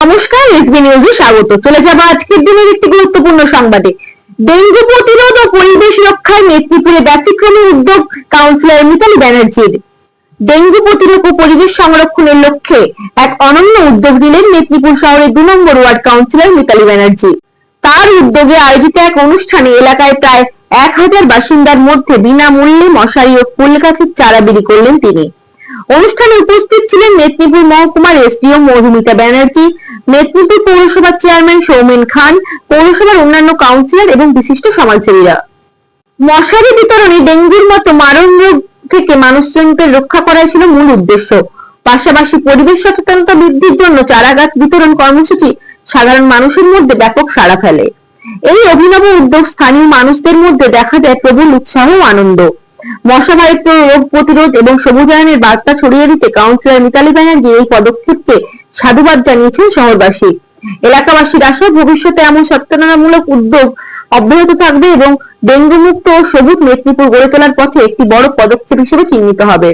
নমস্কার, এসবি নিউজে স্বাগত। চলে যাব আজকের দিনের একটি গুরুত্বপূর্ণ সংবাদে। ডেঙ্গু প্রতিরোধ ও পরিবেশ রক্ষায় মেদিনীপুরে ব্যতিক্রমী উদ্যোগ কাউন্সিলর মিতালি ব্যানার্জির। ডেঙ্গু প্রতিরোধ ও পরিবেশ সংরক্ষণের লক্ষ্যে এক অনন্য উদ্যোগ নিলেন মেদিনীপুর শহরের দু নম্বর ওয়ার্ড কাউন্সিলর মিতালি ব্যানার্জি। তার উদ্যোগে আয়োজিত এক অনুষ্ঠানে এলাকায় প্রায় এক হাজার বাসিন্দার মধ্যে বিনামূল্যে মশারি ও ফুল গাছের চারা বিলি করলেন তিনি। অনুষ্ঠানে উপস্থিত ছিলেন মেদিনীপুর মহকুমার এসডিও মধুমিতা ব্যানার্জি, মেদিনীপুর পৌরসভার চেয়ারম্যান সৌমেন খান, পৌরসভার অন্যান্য কাউন্সিলর এবং বিশিষ্ট সমাজসেবীরা। মশারি বিতরণে ডেঙ্গুর মতো মারণ রোগ থেকে মানুষজনকে রক্ষা করাই ছিল মূল উদ্দেশ্য। পাশাপাশি পরিবেশ সচেতনতা বৃদ্ধির জন্য চারা গাছ বিতরণ কর্মসূচি সাধারণ মানুষের মধ্যে ব্যাপক সাড়া ফেলে। এই অভিনব উদ্যোগ স্থানীয় মানুষদের মধ্যে দেখা যায় প্রবল উৎসাহ ও আনন্দ। মশাবাহিত রোগ প্রতিরোধ এবং সবুজায়নের বার্তা ছড়িয়ে দিতে কাউন্সিলর মিতালি ব্যানার্জি এই পদক্ষেপকে সাধুবাদ জানিয়েছেন শহরবাসী। এলাকাবাসীর আশা ভবিষ্যতে এমন সচেতনামূলক উদ্যোগ অব্যাহত থাকবে এবং ডেঙ্গু মুক্ত ও সবুজ মেদিনীপুর গড়ে তোলার পথে একটি বড় পদক্ষেপ হিসেবে চিহ্নিত হবে।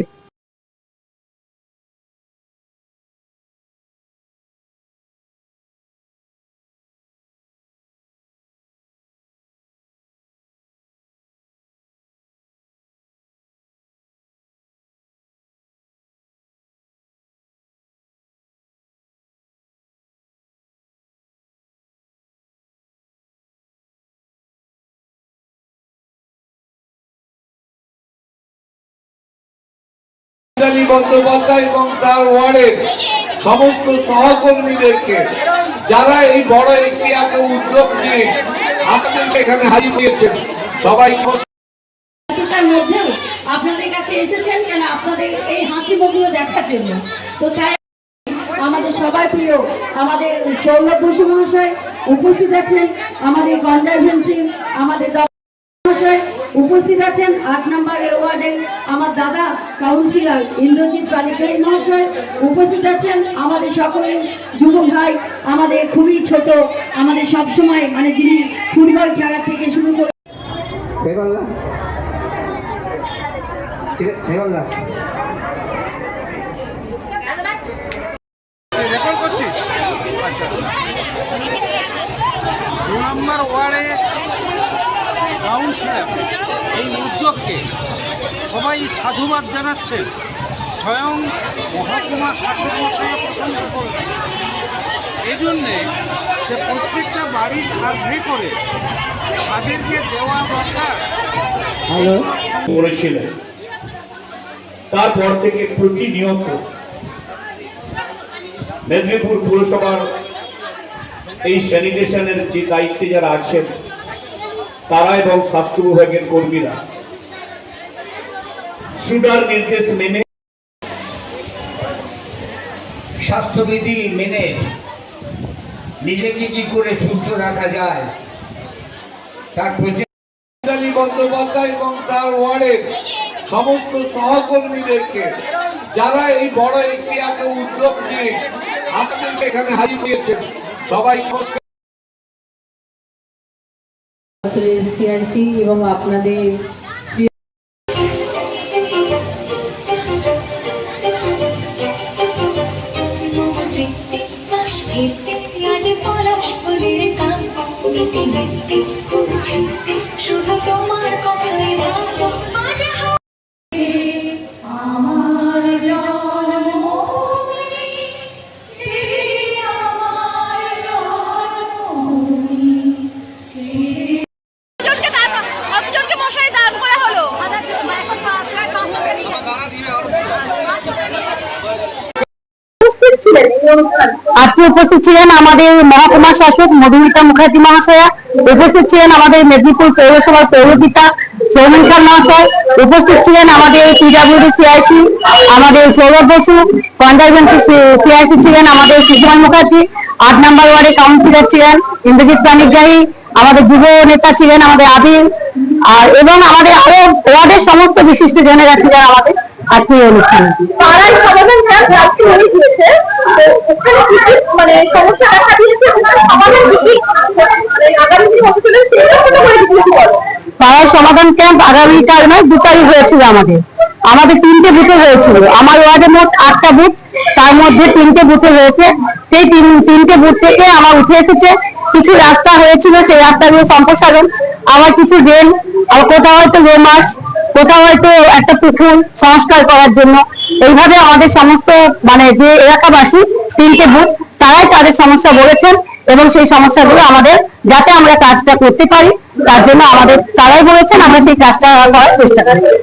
বন্দ্যোপাধ্যায় এবং তার ওয়ার্ডের সমস্ত সহকর্মীদেরকে, যারা এই বড় একটি এত উদ্যোগ নিয়ে আপনাদেরকে এখানে হাজির হয়েছেন সবাই আপনাদের কাছে এসেছেন কেন আপনাদের এই হাসি মুখগুলো দেখার জন্য? তো তাই আমাদের সবার প্রিয়, আমাদের সৌরভ বসু মহাশয় উপস্থিত আছেন, আমাদের কনজারভেন্সি আমাদের উপস্থিত আছেন আট নম্বর ওয়ার্ডের আমার দাদা কাউন্সিলর ইন্দ্রজিৎ পানিকারী মহাশয়। উপস্থিত আছেন আমাদের সকলে যুব ভাই আমাদের খুবই ছোট আমাদের সব সময় মানে যিনি ফুটবল খেলা থেকে শুরু করে রেকর্ড করছিস? আচ্ছা আচ্ছা। দু নম্বর ওয়ার্ডে কাউন্সিলর এই উদ্যোগকে সবাই সাধুবাদ জানাচ্ছে স্বয়ং মহকুমা শাসক মশাই প্রসঙ্গ করবে এই জন্যে যে প্রত্যেকটা বাড়ি সার্ভে করে তাদেরকে দেওয়া দরকার। করেছিলেন তারপর থেকে প্রতিনিয়ত মেদিনীপুর পুরসভার এই স্যানিটেশনের যে দায়িত্বে যারা আছেন তারা এবং স্বাস্থ্য বিভাগের কর্মীরা। সুডার নির্দেশ মেনে স্বাস্থ্যবিধি মেনে নিজেকে কি করে সুস্থ রাখা যায়, তার মিতালি বন্দ্যোপাধ্যায় এবং তার ওয়ার্ডের সমস্ত সহকর্মীদেরকে, যারা এই বড় একটি এত উদ্যোগ নিয়ে আপনাদেরকে এখানে হাজির হয়েছেন সবাই সিআইসি এবং আপনাদের শুধু তোমার আজকে উপস্থিত ছিলেন আমাদের মহকুমা শাসক মধুমিতা মুখার্জি মহাশয়া, উপস্থিত ছিলেন আমাদের মেদিনীপুর পৌরসভার পৌরপিতা খান মহাশয়, উপস্থিত ছিলেন আমাদের পিডাব্লিউডি সিআইসি, আমাদের সৌরভ বসু কনজারভেন্সি সিআইসি ছিলেন আমাদের সুকুমার মুখার্জি, আট নম্বর ওয়ার্ডে কাউন্সিলর ছিলেন ইন্দ্রজিৎ প্রাণিগ্রাহী, আমাদের যুব নেতা ছিলেন আমাদের আবির আর এবং আমাদের আরও ওয়ার্ডের সমস্ত বিশিষ্ট জনেরা ছিলেন আমাদের আজকে এই অনুষ্ঠানে পাড়ায় সমাধান আজকে হয়ে ওখানে মানে সমস্যা দেখা দিয়েছে সমাধান কি কি মানে আগামী দিন পাড়ার সমাধান ক্যাম্প আগামীকাল নয় দু তারিখ হয়েছিল আমাদের। আমাদের তিনটে বুথে হয়েছিল। আমার ওয়ার্ডে মোট আটটা বুথ তার মধ্যে তিনটে বুথে হয়েছে। সেই তিন তিনটে বুথ থেকে আমার উঠে এসেছে। কিছু রাস্তা হয়েছিল সেই রাস্তাগুলো সম্প্রসারণ। আবার কিছু রেল আবার কোথাও হয়তো রেমাস কোথাও হয়তো একটা পুকুর সংস্কার করার জন্য। এইভাবে আমাদের সমস্ত মানে যে এলাকাবাসী, তিনটে বুথ তারাই তাদের সমস্যা বলেছেন এবং সেই সমস্যাগুলো আমাদের যাতে আমরা কাজটা করতে পারি, তার জন্য আমাদের তারাই বলেছেন, আমরা সেই কাজটা করার চেষ্টা করছি।